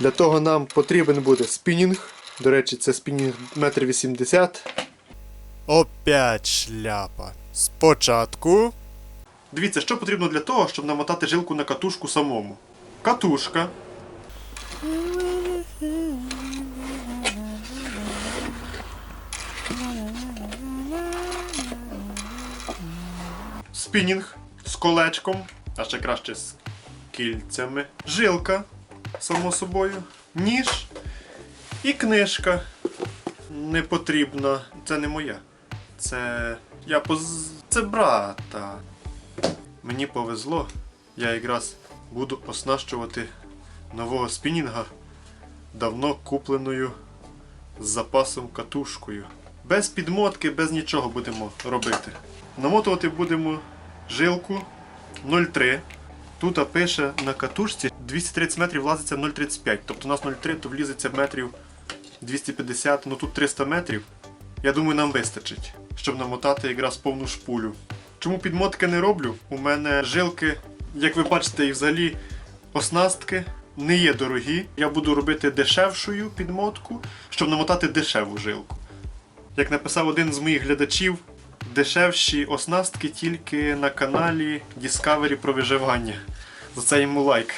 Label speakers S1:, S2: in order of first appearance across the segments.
S1: Для того нам потрібен буде спінінг. До речі, це спінінг 1,80 м.
S2: Опять шляпа. Спочатку.
S1: Дивіться, що потрібно для того, щоб намотати жилку на катушку самому. Катушка. Спінінг з колечком, а ще краще з кільцями. Жилка, само собою, ніж і книжка. Не потрібна. Це не моя. Це. Я поз. Це брата. Мені повезло. Я якраз буду оснащувати нового спінінга давно купленою з запасом катушкою. Без підмотки, без нічого будемо робити. Намотувати будемо жилку 0,3. Тут пише на катушці 230 метрів влазиться 0,35. Тобто у нас 0,3, то влізеться метрів 250, ну тут 300 метрів. Я думаю, нам вистачить, щоб намотати якраз повну шпулю. Чому підмотки не роблю? У мене жилки, як ви бачите, і взагалі оснастки не є дорогі. Я буду робити дешевшою підмотку, щоб намотати дешеву жилку. Як написав один з моїх глядачів, дешевші оснастки тільки на каналі Discovery про виживання. За це йому лайк.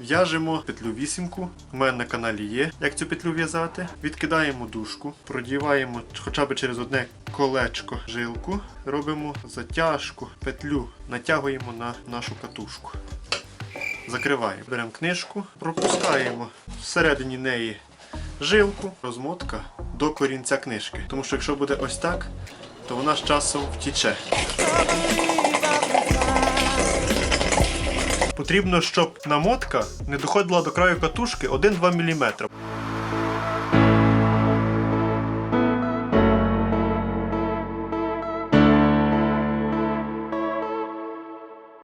S1: В'яжемо петлю вісімку. У мене на каналі є, як цю петлю в'язати. Відкидаємо дужку, продіваємо хоча б через одне колечко жилку, робимо затяжку, петлю натягуємо на нашу катушку. Закриваємо. Беремо книжку, пропускаємо всередині неї жилку, розмотка до корінця книжки. Тому що якщо буде ось так, то вона з часом втіче. Потрібно, щоб намотка не доходила до краю катушки 1-2 мм.